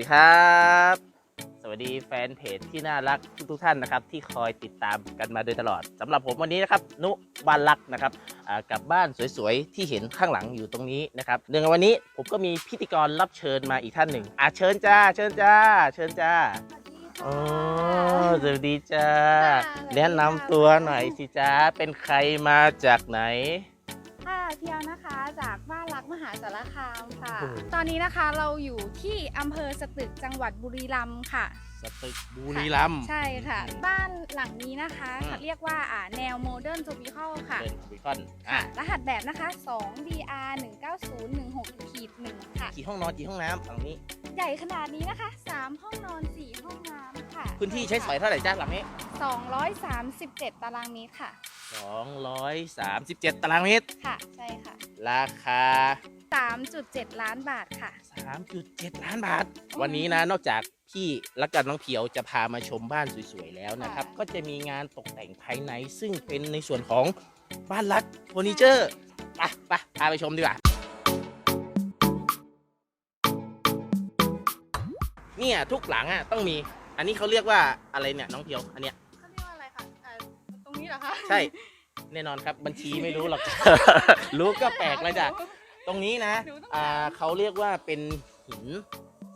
วัสดีครับ สวัสดีแฟนเพจที่น่ารักทุกๆท่านนะครับ ที่คอยติดตามกันมาโดยตลอดสำหรับผมวันนี้นะครับ นุบ้านรักนะครับอ่ากับบ้านสวยๆ ที่เห็นข้างหลังอยู่ตรงนี้นะครับเนื่องในวันนี้ผมก็มีพิธีกรรับเชิญมาอีกท่านหนึ่งอะเชิญจ้า เชิญจ้า เชิญจ้าอ๋อสวัสดีจ้า แนะนำตัวหน่อยสิจ้าเป็นใครมาจากไหนค่ะเพียวนะคะจากบ้านรัก มหาสารคามค่ะโอ้โหตอนนี้นะคะเราอยู่ที่อำเภอสตึกจังหวัดบุรีรัมย์ค่ะ สตึกบุรีรัมย์ใช่ค่ะ บ้านหลังนี้นะคะอืมเขาเรียกว่าอ่าแนวโมเดิร์นทูบิคอลค่ะเป็นบิคอนอะค่ะรหัสแบบนะคะ 2 BR 19016ขีด1ค่ะ กี่ห้องนอนกี่ห้องน้ำฝั่งนี้ ใหญ่ขนาดนี้นะคะ 3 ห้องนอน 4 ห้องน้ำค่ะ พื้นที่ใช้สอยเท่าไหร่จ้าหลังนี้ 237 ตารางเมตรค่ะ 237 ตารางเมตร ค่ะ ใช่ค่ะ ราคา 3.7 ล้านบาทค่ะ 3.7 ล้านบาท วันนี้นะนอกจากพี่และกันน้องเพียวจะพามาชมบ้านสวยๆแล้วนะครับค่ะก็จะมีงานตกแต่งภายในซึ่งเป็นในส่วนของบ้านรักเฟอร์นิเจอร์ไปไปพาไปชมดีกว่าเนี่ยทุกหลังอะต้องมี อันนี้เขาเรียกว่าอะไรเนี่ยน้องเพียว อันเนี้ยเขาเรียกว่าอะไรคะอ่าตรงนี้เหรอคะ ใช่ แน่นอนครับบัญชีไม่รู้หรอก รู้ก็แปลกแล้วจ้ะต รงนี้นะหนูต้องอ่าถาม เขาเรียกว่าเป็นหิน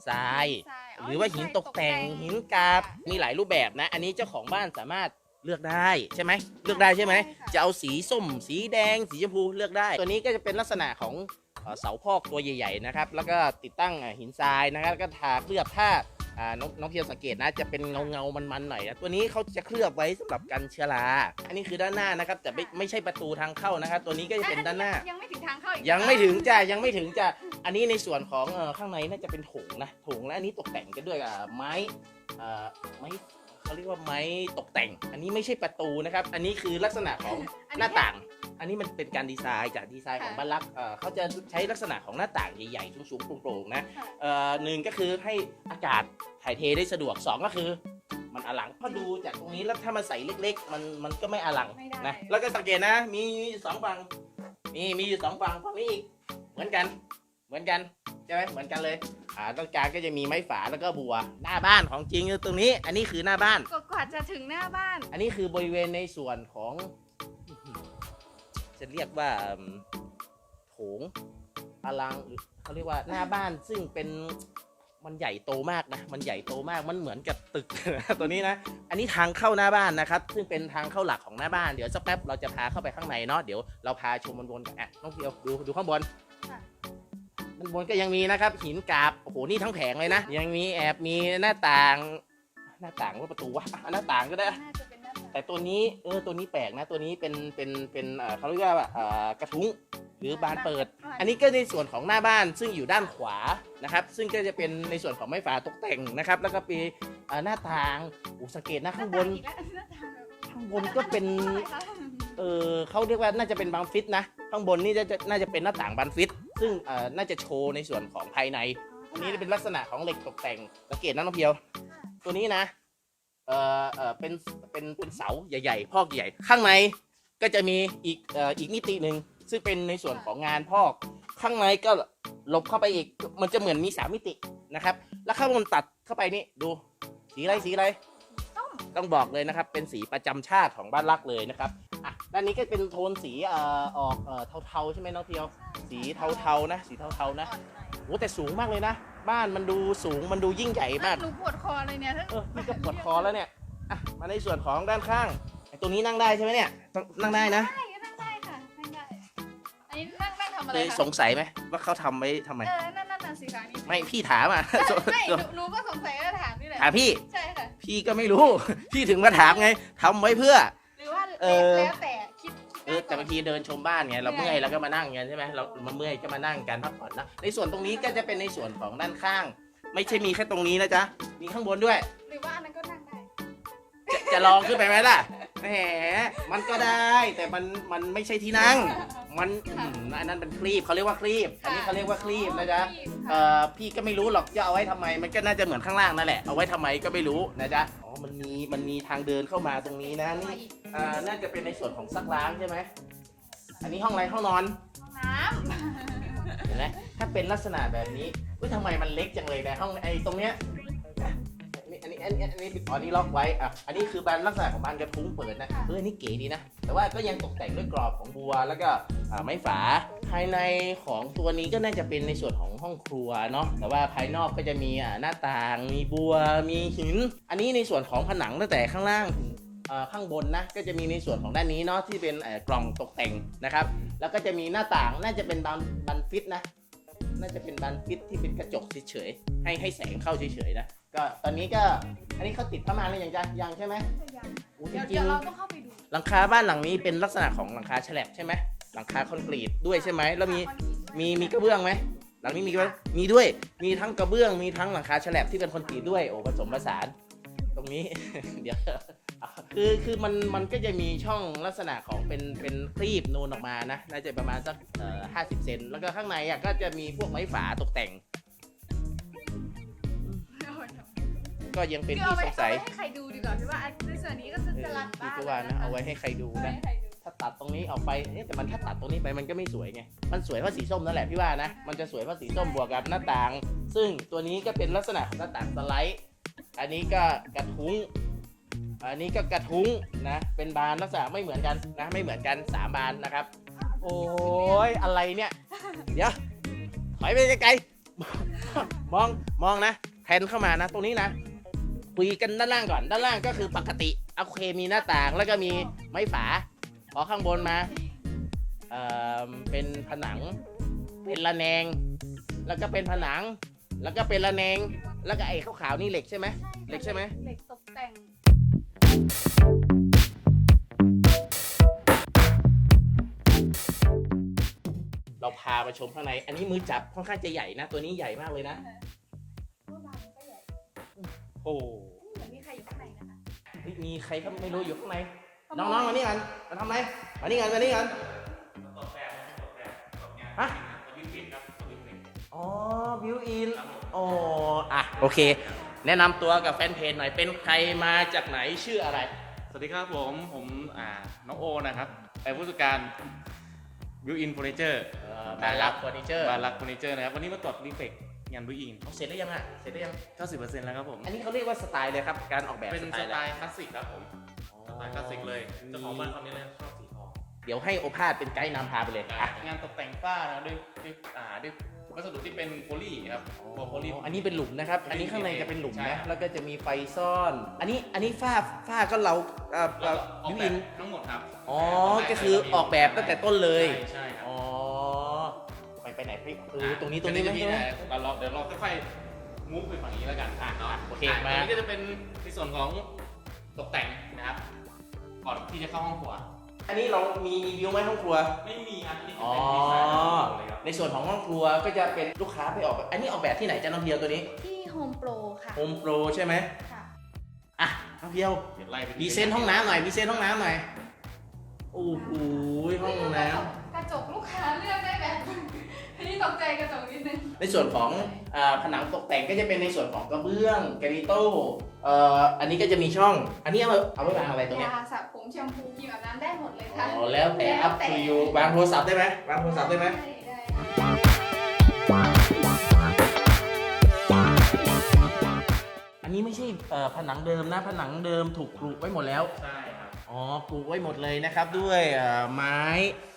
ทราย ใช่หรือว่าหินตกแต่งหินกราบมีหลายรูปแบบนะ อันนี้เจ้าของบ้านสามารถเลือกได้ใช่ไหมเลือกได้ใช่ไหมจะเอาสีส้ม สีแดง สีชมพูเลือกได้ ตัวนี้ก็จะเป็นลักษณะของเอ่อเสาพอกตัวใหญ่ ๆ นะครับ แล้วก็ติดตั้งอ่าหินทรายนะครับแล้วก็ทาเคลือบถ้า อ่าน้องน้องเพียวสังเกตนะจะเป็นเงาเงาๆมันๆหน่อยนะตัวนี้เขาจะเคลือบไว้สำหรับกันเชื้อราอันนี้คือด้านหน้านะครับ แต่ไม่ไม่ใช่ประตูทางเข้านะครับ ตัวนี้ก็จะเป็นด้านหน้า ยังไม่ถึงทางเข้าอีกยังไม่ถึงจ้ะยังไม่ถึงจ้ะอันนี้ในส่วนของเอ่อข้างในน่าจะเป็นโถงนะโถงและอันนี้ตกแต่งกันด้วยอ่าไม้เอ่อไม้ เขาเรียกว่าไม้ตกแต่ง อันนี้ไม่ใช่ประตูนะครับ อันนี้คือลักษณะของหน้าต่าง อันนี้มันเป็นการดีไซน์จากดีไซน์ของบ้านลักษณ์เอ่อเขาจะใช้ลักษณะของหน้าต่างใหญ่ๆสูงๆโปร่งๆนะเอ่อหนึ่งก็คือให้อากาศถ่ายเทได้สะดวกสองก็คือ มันอลังพอดูจากตรงนี้แล้วถ้ามันใส่เล็ก ๆ มันมันก็ไม่อลังไม่ได้ นะแล้วก็สังเกตนะ มีมีอยู่สองฝั่งมีมีอยู่สองฝั่งฝั่งนี้อีกเหมือนกัน เหมือนกันใช่ไหมเหมือนกันเลยอ่าตรงกลางก็จะมีไม้ฝาแล้วก็บัว หน้าบ้านของจริงคือตรงนี้ อันนี้คือหน้าบ้านก็กว่าจะถึงหน้าบ้าน อันนี้คือบริเวณในส่วนของอื้อหือจะเรียกว่าอืมโถงอลังหรือเขาเรียกว่าหน้าบ้านซึ่งเป็นมันใหญ่โตมากนะ มันใหญ่โตมากมันเหมือนกับตึก ตัวนี้นะ อันนี้ทางเข้าหน้าบ้านนะครับ ซึ่งเป็นทางเข้าหลักของหน้าบ้านเดี๋ยวสักแป๊บเราจะพาเข้าไปข้างในเนาะเดี๋ยวเราพาชมบนๆกันอะน้องเพียวดูดูข้างบน ค่ะด้าน บนก็ยังมีนะครับ หินกราบโอ้โหนี่ทั้งแผงเลยนะ ยังมีแอบมีหน้าต่าง หน้าต่างว่าประตูวะอะหน้าต่างก็ได้ น่าจะเป็นหน้าบ้านแต่ตัวนี้เออตัวนี้แปลกนะตัวนี้เป็นเป็นเป็นเอ่อเขาเรียกว่าเอ่อกระทุ้งหรือบานเปิด อันนี้ก็ในส่วนของหน้าบ้านซึ่งอยู่ด้านขวานะครับ ซึ่งก็จะเป็นในส่วนของไม้ฝาตกแต่งนะครับ แล้วก็มีเอ่อหน้าต่างโอ้สังเกตนะข้างบนหน้าต่างอีกแล้วหน้าต่างแบบข้างบนก็เป็นท่าไหร่คะเออเขาเรียกว่าน่าจะเป็นบานฟิตนะ ข้างบนนี่จะจะน่าจะเป็นหน้าต่างบานฟิต ซึ่งเอ่อน่าจะโชว์ในส่วนของภายใน อันนี้เป็นลักษณะของเหล็กตกแต่งสังเกตนะน้องเพียว ตัวนี้นะเอ่อเอ่อเป็นเป็นเป็นเสาใหญ่ๆพอกใหญ่ ข้างในก็จะมีอีกเอ่ออีกมิติหนึ่งซึ่งเป็นในส่วนของงานพอก ข้างในก็หลบเข้าไปอีกมันจะเหมือนมีสามมิตินะครับ แล้วข้างบนตัดเข้าไปนี่ดูสีอะไรสีอะไรส้มต้องบอกเลยนะครับ เป็นสีประจำชาติของบ้านรักเลยนะครับอะ ด้านนี้ก็เป็นโทนสีเอ่อออกเอ่อเทาๆใช่ไหมน้องเพียว สีเทาๆนะ สีเทาๆนะอ่อนหน่อยโอ้แต่สูงมากเลยนะ บ้านมันดูสูงมันดูยิ่งใหญ่มากหนูปวดคอเลยเนี่ยถ้าเออพี่ก็ปวดคอแล้วเนี่ยอะมาในส่วนของด้านข้างไอ้ตรงนี้นั่งได้ใช่ไหมเนี่ยต้องนั่งได้นะได้ก็นั่งได้ค่ะนั่งได้อันนี้นั่งนั่งทำอะเคไรยคะสงสัยไหมว่าเขาทำไว้ทำไม เออนั่นนั่นน่ะสิคะนี่ไม่พี่ถามอะ ไม่หนูหนูก็สงสัยก็ถามนี่แหละถามพี่ ใช่ค่ะ พี่ก็ไม่รู้ พี่ถึงมาถามไงทำไว้เพื่อ หรือว่าเออ แล้วแต่คิด เออแต่บางทีเดินชมบ้านไงเราเมื่อยเราก็มานั่งไงใช่ไหมเรามาเมื่อยก็มานั่งกันพักผ่อนนะในส่วนตรงนี้ก็จะเป็นในส่วนของด้านข้าง ไม่ใช่มีแค่ตรงนี้นะจ๊ะมีข้างบนด้วย หรือว่าอันนั้นก็นั่งได้จะจะลองขึ้นไปไหมล่ะแหมมันก็ได้แต่มันมันไม่ใช่ที่นั่ง มันอืมอันนั้นเป็นคลีปเขาเรียกว่าคลีปอันนี้เขาเรียกว่าคลีปนะจ๊ะเอ่อพี่ก็ไม่รู้หรอกจะเอาไว้ทำไม มันก็น่าจะเหมือนข้างล่างนั่นแหละ เอาไว้ทำไมก็ไม่รู้นะจ๊ะ อ๋อ มันมี มันมีทางเดินเข้ามาตรงนี้นะ นี่อ่าน่าจะเป็นในส่วนของซักล้างใช่ไหมอันนี้ห้องอะไรห้องนอนน้ำเห็นไหมถ้าเป็นลักษณะแบบนี้ว่าทำไมมันเล็กจังเลยนะห้องไอ้ตรงเนี้ยอะอันนี้อันนี้อันนี้อันนี้อ๋อนี่ล็อกไว้อะอันนี้คือบานลักษณะของบานกระทุ้งเปิดนะเอออนนี่เก๋ดีนะ แต่ว่าก็ยังตกแต่งด้วยกรอบของบัวแล้วก็อ่าไม้ฝา ภายในของตัวนี้ก็น่าจะเป็นในส่วนของห้องครัวเนาะแต่ว่าภายนอกก็จะมีอ่าหน้าต่างมีบัวมีหิน อันนี้ในส่วนของผนังตั้งแต่ข้างล่างถึงเอ่อ ข้างบนนะก็จะมีในส่วนของด้านนี้เนาะที่เป็นเอ่อกล่องตกแต่งนะครับ แล้วก็จะมีหน้าต่างน่าจะเป็นบานบันฟิตนะ น่าจะเป็นบานฟิตที่เป็นกระจกเฉยๆให้ให้แสงเข้าเฉยๆนะก็ตอนนี้ก็อันนี้เขาติดผ้าม่านหรือยังจ๊ะยังใช่ไหมโอ้จเดี๋ยวริเดี๋ยงวๆเราต้องเข้าไปดูหลังคาบ้านหลังนี้เป็นลักษณะของหลังคาแฉลบใช่ไหมหลังคาคอนกรีตด้วยใช่ไหมแล้วมีมีมีกระเบื้องไหมหลังนี้มีกระเบื้องมีด้วย มีทั้งกระเบื้อง มีทั้งหลังคาแฉลบที่เป็นคอนกรีตด้วย โอ้ผสมผสาน ตรงนี้ เดี๋ยว คือคือมันมันก็จะมีช่องลักษณะของเป็นเป็นครีบนูนออกมานะน่าจะประมาณสักเอ่อห้าสิบเซนแล้วก็ข้างในอะก็จะมีพวกไม้ฝาตกแต่ง ก็ยังเป็นคือที่เอาสไว้งสัยเอาไว้ให้ใครดูดีกว่าพี่ว่าอันในส่วนนี้ก็จะเอจะอรันพี่บ้านก็ว่านะเอาไว้ให้ใครดูเอาไว้นะให้ใครดูถ้าตัดตรงนี้ออกไปเอ๊ะแต่มันถ้าตัดตรงนี้ไปมันก็ไม่สวยไงมันสวยเพราะสีส้มนั่นแหละพี่ว่านะมันจะสวยเพราะสีส้มบวกกับหน้าต่าง ซึ่งตัวนี้ก็เป็นลักษณะของหน้าต่างสไลด์ อันนี้ก็กระทุ้ง อันนี้ก็กระทุ้งนะ เป็นบานลักษณะไม่เหมือนกันนะ ไม่เหมือนกันสามบานนะครับ โอ้ยอะไรเนี่ย เดี๋ยวถอยไปไกลๆมองมองนะแทนเข้ามานะ ตรงนี้นะคุยกันด้านล่างก่อน ด้านล่างก็คือปกติโอเคมีหน้าต่างแล้วก็มีไม้ฝาพอข้างบนมาเอ่อเป็นผนัง เป็นระแนง แล้วก็เป็นผนัง แล้วก็เป็นระแนง แล้วก็ไอ้ขาวๆนี่เหล็กใช่ไหมเหล็กใช่ไหมเหล็กตกแต่ง เราพาไปชมข้างใน อันนี้มือจับค่อนข้างจะใหญ่นะ ตัวนี้ใหญ่มากเลยนะว่าบานก็ใหญ่โอ้เหมือนมีใครอยู่ข้างในนะคะเฮ้ยมีใครก็ไม่รู้อยู่ข้างใน น้องๆมานี่กัน มาทำอะไรมานี่กัน มานี่กันฮะอ๋อ บิวอินโอ้อะ โอเค แนะนำตัวกับแฟนเพจหน่อยเป็นใครมาจากไหนชื่ออะไร สวัสดีครับผม ผมอ่าน้องโอนะครับเป็นผู้จัดการวิวอินเฟอร์นิเจอร์เอ่อบานรักเฟอร์นิเจอร์บารักเฟอร์นิเจอร์นะครับ วันนี้มาตรวจรีเฟกงานวิวอิน เสร็จแล้วยังอะเสร็จแล้วยัง 90%แล้วครับผม อันนี้เขาเรียกว่าสไตล์เลยครับ การออกแบบเป็นสสไตล์ไตอะไรล์คลาสสิกครับผม สไตล์คลาสสิกเลยเจ้าของบ้านคนนี้เลยชอบสีทองเดี๋ยวให้โอภาสเป็นไกด์นำพาไปเลยอะ งานตกแต่งฝ้านะด้วยด้วยอ่าด้วย วัสดุที่เป็นโพลีครับพวกโพลี อันนี้เป็นหลุมนะครับ อันนี้ข้างในจะเป็นหลุมใช่นะครับแล้วก็จะมีไฟซ่อน อันนี้ อันนี้ฝ้า ฝ้าก็เราเอ่อแล้วเอ่อก็ออกบิวแบอิบน ทั้งหมดครับอ๋อก็คือออกแบบตั้งแต่ต้นเลย ใช่ใช่ครับอ๋อ ไปไปไหนพี่เออตรงนี้ตรงนี้ไหมจะมีใช่ไหมแต่เราเดี๋ยวเราค่อยๆมูฟไปฝั่งนี้แล้วกันอะเนาะโอเคอะมาตรงนี้ก็จะเป็นในส่วนของตกแต่งนะครับ ก่อนที่จะเข้าห้องครัว อันนี้เรามีรีวิวไหมห้องครัว ไม่มีครับนี่อ๋อ เป็นดีไซน์ของเราเลยครับในส่วนของห้องครัวก็จะเป็นลูกค้าไปออกแบบอันนี้ออกแบบที่ไหนจ้าน้องเพียวตัวนี้ที่โฮมโปรค่ะโฮมโปรใช่ไหมค่ะ อะน้องเพียวเดี๋ยวไล่ไปพรีเซนต์ห้องน้ำหน่อยพรีเซนต์ห้องน้ำหน่อยโอ้โหห้องน้กระจกลูกค้าเลือกได้แบบอันนี้ตกใจกระจกนิดนึงำ ในส่วนของอ่าผนังตกแต่งก็จะเป็นในส่วนของกระเบื้องแกรนิโต้เอ่ออันนี้ก็จะมีช่อง อันนี้เอาไว้เอาไว้วางอะไรตรงเนี้ยยาสระผมแชมพูครีมอาบน้ำได้หมดเลยอ๋ค่ะอแล้วแต่ up to you วางโทรศัพท์ได้ไหมวางโทรศัพท์ได้ไหมได้อันนี้ไม่ใช่เอ่อผนังเดิมนะผนังเดิมถูกกรุไว้หมดแล้วใช่ครับอ๋อกรุไว้หมดเลยนะครับด้วยเอ่อไม้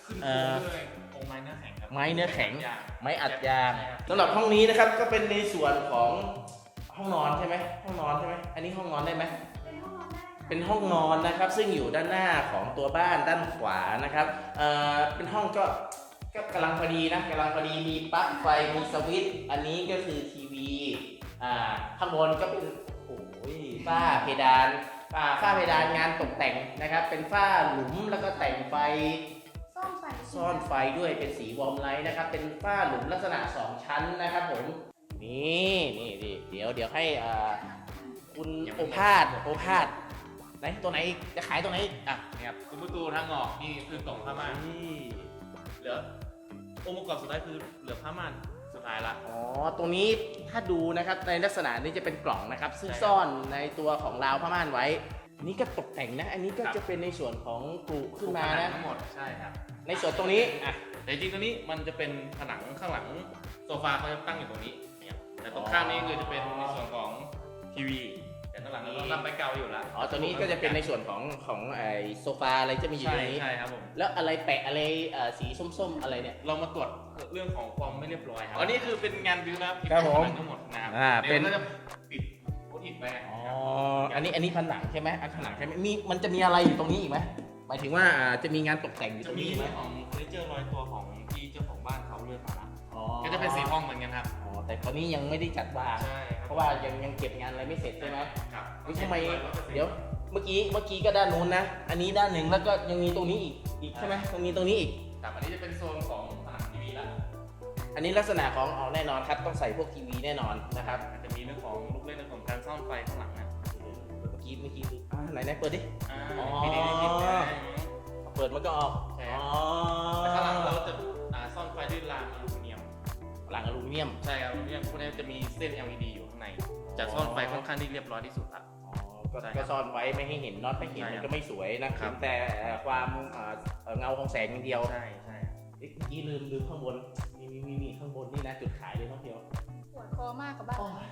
ขึ้นเอ่โครงอด้วยองค์ไม้เนื้อแข็งครับ ไม้เนื้อแข็งยางไม้อัดยางใช่ครับสำหรับห้องนี้นะครับก็เป็นในส่วนของห้องนอนใช่ไหมห้องนอนใช่ไหมอันนี้ห้องนอนได้ไหมเป็นห้องนอนได้ค่ะเป็นห้องนอนนะครับ ซึ่งอยู่ด้านหน้าของตัวบ้านด้านขวานะครับเอ่อเป็นห้องก็ก็กำลังพอดีนะกำลังพอดีมีปลั๊กไฟมีสวิตช์อันนี้ก็คือทีวีอ่าข้างบนก็เป็นโอ้ยฝ้าเพดานอ่าฝ้าเพดานงานตกแต่งนะครับ เป็นฝ้าหลุมแล้วก็แต่งไฟ ซ่อนไฟซ่อนไฟด้วยเป็นสีวอร์มไลท์นะครับ เป็นฝ้าหลุมลักษณะ 2 ชั้นนะครับผม นี่นี่นี่เดี๋ยวเดี๋ยวให้อ่าคุณโอภาสโอภาสไหนตัวไหนอีกจะขายตัวไหนอีกอะนี่ครับซุ้มประตูทางออกนี่คือกล่องผ้าม่านนี่เหลือองค์ประกอบสุดท้ายคือเหลือผ้าม่านสุดท้ายละ อ๋อ ตรงนี้ถ้าดูนะครับในลักษณะนี้จะเป็นกล่องนะครับ ซึ่งใช่ครับ ซ่อนในตัวของราวผ้าม่านไว้ นี่ก็ตกแต่งนะ อันนี้ก็ครับ จะเป็นในส่วนของกรุขึ้นมาผงนะ ทั้งหมดใช่ครับในส่วนตรงนี้ อะ แต่จริงๆตัวนี้มันจะเป็นผนังข้างหลังโซฟาเขาจะตั้งอยู่ตรงนี้เนี่ยแต่ตรงข้างนี้คือจะเป็นในส่วนของทีวี แต่ข้างหลังเราทำไปเก่าอยู่ละอ๋อตัวนี้ก็จะเป็นในส่วนของของไอโซฟาอะไรจะมีอยู่ใช่ตรงนี้ ใช่ครับผม แล้วอะไรแปะอะไรเอ่อสีส้มๆ อะไรเนี่ย เรามาตรวจเรื่องของความไม่เรียบร้อยครับ อันนี้คือเป็นงานบิวนะครับครับผมทั้งหมดนะครับอ่าเป็น ดี๋ยวก็จะ ปิดโพสต์อิทไปอ๋อ อันนี้อันนี้ผนังใช่ไหมอันผนังใช่ไหมมีมันจะมีอะไรอยู่ตรงนี้อีกไหมหมายถึงว่าอ่าจะมีงานตกแต่งอยู่ตจะรงมีนี้อีกไหมเรื่องของเฟอร์นิเจอร์ลอยตัวของที่เจ้าของบ้านเขาเลือกมาละอ๋อก็จะเป็นสีทองเหมือนกันครับ อ๋อแต่ตอนนี้ยังไม่ได้จัดวาง ใช่คบเพราะว่ายังยังเก็บงานอะไรไม่เสร็จใช่ไหมครับเฮ้ยทำไมเดี๋ยว เมื่อกี้เมื่อกี้ก็ด้านนู้นนะ อันนี้ด้านหนึ่งแล้วก็ยังมีตรงนี้อีกอีกใช่ไหมยังมีตรงนี้อีก ครับอันนี้จะเป็นโซนของผนังทีวีละอันนี้ลักษณะของอ๋อแน่นอนครับต้องใส่พวกทีวีแน่นอนนะครับ อาจจะมีเรื่องของลูกเล่น ไฟข้างหลังนะเมื่อกี้เมื่อกี้ดูอ่าไหนไหนเปิดดิอ่าอ๋อมีดีนิดๆนะเปิดมันก็ออกใช่อ๋ครัอบแต่ข้างหลังเราจะอ่าซ่อนไฟด้วยรางอลูมิเนียม หลังอลูมิเนียม ใช่ครับอลูมิเนียมพวกนี้จะมีเส้น LED อยู่ข้างใน จะซ่อนไฟค่อนข้างที่เรียบร้อยที่สุดละอ๋อก็ใช่ครับก็ซ่อนไว้ไม่ให้เห็นน็อตไม่เห็นใช่มันครับก็ไม่สวยนะครับ แต่ความอ่าเอ่อเงาของแสงอย่างเดียว ใช่ใช่เอ๊ะเมื่อกี้ลืมลืมข้างบนมีมีมีมีข้างบนนี่นะจุดขายเลยน้องเพียวปวดคอมากกับบ้านโอ้ย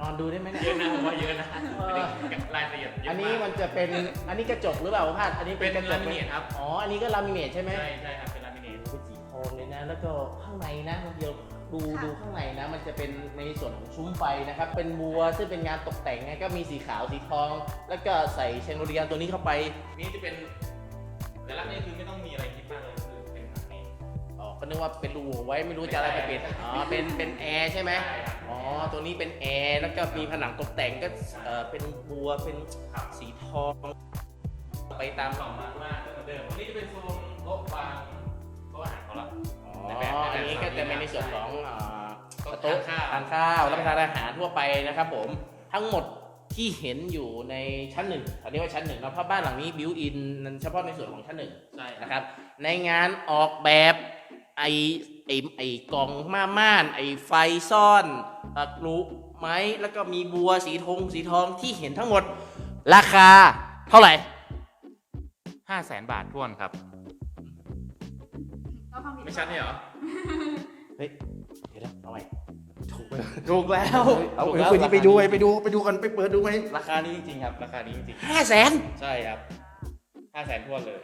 นอนดูได้ไหมเนี่ย เยอะนะผมว่าเยอะนะเออรายละเอียดเยอะอันนี้มากมันจะเป็น อันนี้กระจกหรือเปล่าพาดอันนี้เป็เป็นนกระจลากมิไหมเนตครับ อ๋อ อันนี้ก็ลามิเนตใช่ไหมใช่ใช่ครับ เป็นลามิเนตเป็นสีทองเลยนะ แล้วก็ข้างในนะน้องเพียวดูดูข้างในนะ มันจะเป็นในส่วนของซุ้มไฟนะครับ เป็นบัวซึ่งเป็นงานตกแต่งไง ก็มีสีขาว สีทอง แล้วก็ใส่เชนโดเรียนตัวนี้เข้าไป นี่จะเป็นแต่ละนี่คือไม่ต้องมีอะไรคิดมากเลยคือเป็นทางนี้อ๋อ ก็นึกว่าเป็นรูไว้ไม่รู้จะอะไรไปปิด อ๋อ เป็นเป็นแอร์ใช่ไหมใช่ครับ อ๋อ ตัวนี้เป็นแอร์ แล้วก็มีผนังตกแต่งก็เออเป็นบัว เป็นครับสีทอง ไปตามต่อมาว่าเหมือนเดิมวันนี้จะเป็นโซนโต๊ะวางโต๊ะอาหารเขาละอ๋อในแบบในแบบอันนี้ก็จะเป็นในส่วนของอ่าโต๊ะโต๊ะทานข้าวทานข้าวรับประทานอาหารทั่วไปนะครับผม ทั้งหมดที่เห็นอยู่ในชั้นหนึ่งเขาเรียกว่าชั้นหนึ่งนะเพราะบ้านหลังนี้บิวอินเฉพาะในส่วนของชั้นหนึ่งใช่ครับนะครับ ในงานออกแบบ ไอไอไอกล่องม่าม่าน ไอไฟซ่อนตะกรุไม้แล้วก็มีบัวสีทงสีทองที่เห็นทั้งหมด ราคาเท่าไหร่ห้าแสนบาททวนครับเราฟังผิดไม่ชัดนี่เหรอ เฮ้ยเดี๋ยวนะเอาใหม่ถูกไหมถูกแล้วเอาถูกไปแล้วไปดูไปดูไปดูกันไปเปิดดูไหมราคานี้จริงๆครับ ราคานี้จริงห้าแสนๆใช่ครับห้าแสนทวนเลย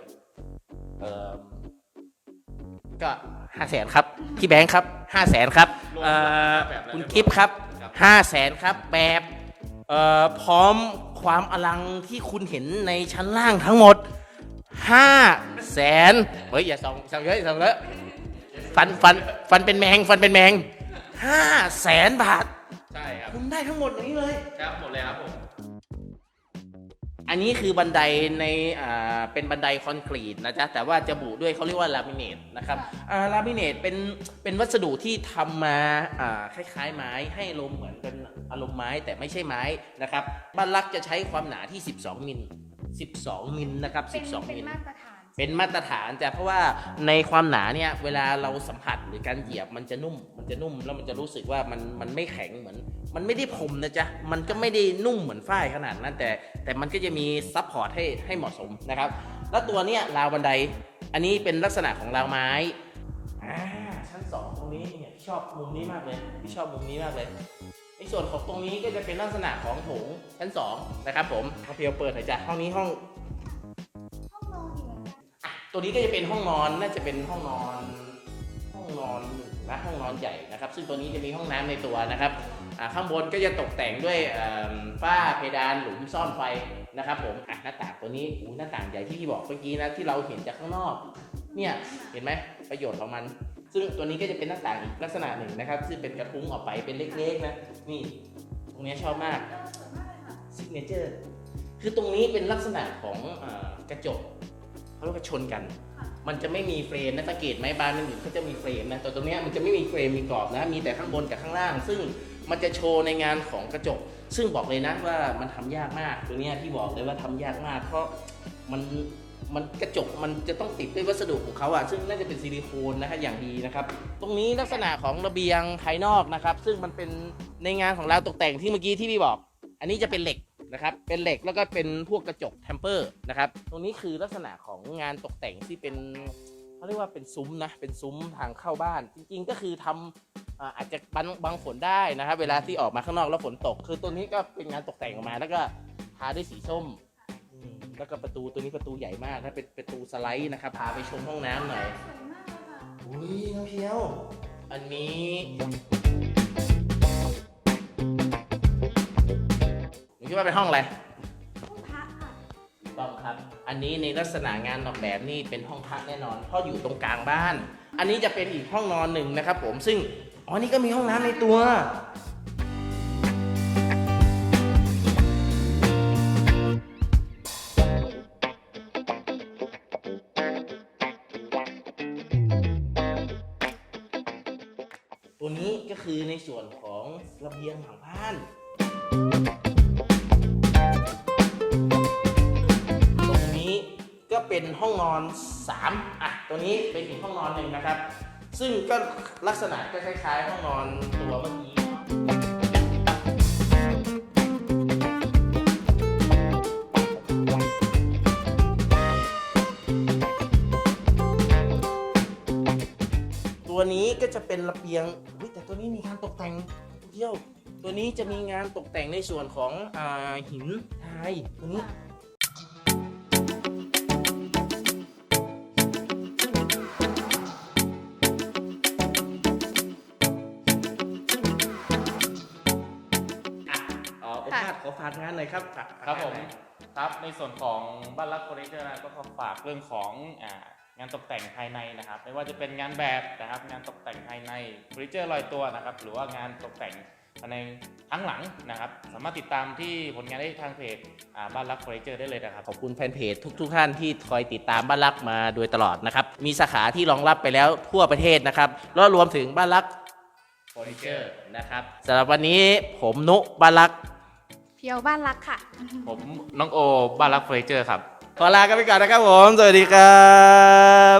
เออก็ ห้าแสนครับ พี่แบงค์ครับห้าแสนครับรวมเอ่อแบบแล้วคุณกิฟต์ครับครับห้าแสนครับแบบเอ่อพร้อมความอลังที่คุณเห็นในชั้นล่างทั้งหมดห้าแสนเฮ้ยอย่าส่องส่องเยอะอย่าส่องเยอะฟันฟันฟันเป็นแมงฟันเป็นแมงห้าแสนบาท ใช่ครับ คุณได้ทั้งหมดอย่างนี้เลย ครับ หมดเลยครับผม อันนี้คือบันไดในอ่าเป็นบันไดคอนกรีตนะจ๊ะแต่ว่าจะบุด้วยเขาเรียกว่าลามิเนตนะครับอ่าลามิเนตเป็นเป็นวัสดุที่ทำมาอ่าคล้ายๆไม้ให้ลมณ์เหมือนเป็นอารมณ์ไม้แต่ไม่ใช่ไม้นะครับบ้านลักจะใช้ความหนาที่ 12 มิล 12 มิลนะครับ เป็น12 เป็นมิลมาตรฐาน เป็นมาตรฐานจ้ะเพราะว่าในความหนาเนี่ยเวลาเราสัมผัสหรือการเหยียบมันจะนุ่ม มันจะนุ่มแล้วมันจะรู้สึกว่ามันมันไม่แข็งเหมือน มันไม่ได้พรมนะจ๊ะมันก็ไม่ได้นุ่มเหมือนฝ้ายขนาดนั้นแต่ แต่มันก็จะมีซับพอร์ตให้ให้เหมาะสมนะครับ แล้วตัวเนี้ยราวบันได อันนี้เป็นลักษณะของราวไม้อ่าชั้นสองตรงนี้เนี่ยพี่ชอบมุมนี้มากเลยพี่ชอบมุมนี้มากเลยในส่วนของตรงนี้ก็จะเป็นลักษณะของโถงชั้นสองนะครับผมเอาเพียวเปิดหน่อยจ้ะห้องนี้ห้อง ตัวนี้ก็จะเป็นห้องนอนน่าจะเป็นห้องนอน ห้องนอนนะห้องนอนใหญ่นะครับ ซึ่งตัวนี้จะมีห้องน้ำในตัวนะครับข้างบนก็จะตกแต่งด้วยฝ้าเพดานหลุมซ่อนไฟนะครับผมหน้าต่างตัวนี้อู้หน้าต่างใหญ่ที่พี่บอกเมื่อกี้นะที่เราเห็นจากข้างนอก เนี่ยเห็นไหมประโยชน์ของมัน ซึ่งตัวนี้ก็จะเป็นหน้าต่างอีกลักษณะหนึ่งนะครับ ซึ่งเป็นกระทุ้งออกไปเป็นเล็กๆนะนี่ตรงนี้ชอบมากสวยมากเลยค่ะซิกเนเจอร์คือตรงนี้เป็นลักษณะของอกระจก เขาเรียกว่าชนกัน มันจะไม่มีเฟรมนะสังเกตไหมบานมันอยู่เขาจะมีเฟรมนะแต่ตรงเนี้ยมันจะไม่มีเฟรมมีกรอบนะ มีแต่ข้างบนกับข้างล่าง ซึ่งมันจะโชว์ในงานของกระจก ซึ่งบอกเลยนะว่ามันทำยากมากตัวเนี้ยที่บอกเลยว่าทำยากมาก เพราะมันมันกระจกมันจะต้องติดด้วยวัสดุของเขาอะซึ่งน่าจะเป็นซิลิโคนนะฮะอย่างดีนะครับ ตรงนี้ลักษณะของระเบียงภายนอกนะครับ ซึ่งมันเป็นในงานของเราตกแต่งที่เมื่อกี้ที่พี่บอก อันนี้จะเป็นเหล็ก นะครับ เป็นเหล็กแล้วก็เป็นพวกกระจกเทมเปอร์นะครับ ตรงนี้คือลักษณะของงานตกแต่งที่เป็นเขาเรียกว่าเป็นซุ้มนะ เป็นซุ้มทางเข้าบ้าน จริงๆก็คือทำอ่าอาจจะบังบังฝนได้นะครับ เวลาที่ออกมาข้างนอกแล้วฝนตก คือตัวนี้ก็เป็นงานตกแต่งออกมา แล้วก็ทาด้วยสีส้มอืมแล้วก็ประตูตัวนี้ประตูใหญ่มากนะเป็นประตูสไลด์นะครับ พาไปชมห้องน้ำหน่อยสวยมากเลยค่ะอุ้ยน้องเพียว อันนี้ ว่าเป็นห้องอะไร ห้องพระค่ะต้องครับ อันนี้ในลักษณะงานออกแบบนี่เป็นห้องพักแน่นอน เพราะอยู่ตรงกลางบ้าน อันนี้จะเป็นอีกห้องนอนหนึ่งนะครับ ผม ซึ่ง อ๋อ นี่ก็มีห้องน้ำในตัว ตัวนี้ก็คือในส่วนของระเบียงหลังบ้าน เป็นห้องนอน 3 อะ ตัวนี้เป็นอีกห้องนอนหนึ่งนะครับ ซึ่งก็ลักษณะก็คล้ายๆ ห้องนอนตัวเมื่อกี้ตัวนี้ก็จะเป็นระเบียงอุ๊ยแต่ตัวนี้มีงานตกแต่งเที่ยว ตัวนี้จะมีงานตกแต่งในส่วนของอหินทรายตัวนี้ อภาสขอฝากงานหน่อยครับฝากครับผมฝากงานหน่อยครับในส่วนของบ้านรักเฟอร์นิเจอร์นะก็ขอฝากเรื่องของอ่างานตกแต่งภายในนะครับ ไม่ว่าจะเป็นงานแบบนะครับ งานตกแต่งภายในเฟอร์นิเจอร์ลอยตัวนะครับ หรือว่างานตกแต่งภายในทั้งหลังนะครับ สามารถติดตามที่ผลงานได้ทางเพจอ่าบ้านรักเฟอร์นิเจอร์ได้เลยนะครับ ขอบคุณแฟนเพจทุกๆท่านที่คอยติดตามบ้านรักมาโดยตลอดนะครับ มีสาขาที่รองรับไปแล้วทั่วประเทศนะครับแล้วรวมถึงบ้านรักเฟอร์นิเจอร์นะครับสำหรับวันนี้ผมนุบ้านรัก เพียวบ้านรักค่ะ ผมน้องโอบ้านรักเฟอร์นิเจอร์ครับ ขอลากันไปก่อนนะครับผม สวัสดีครับ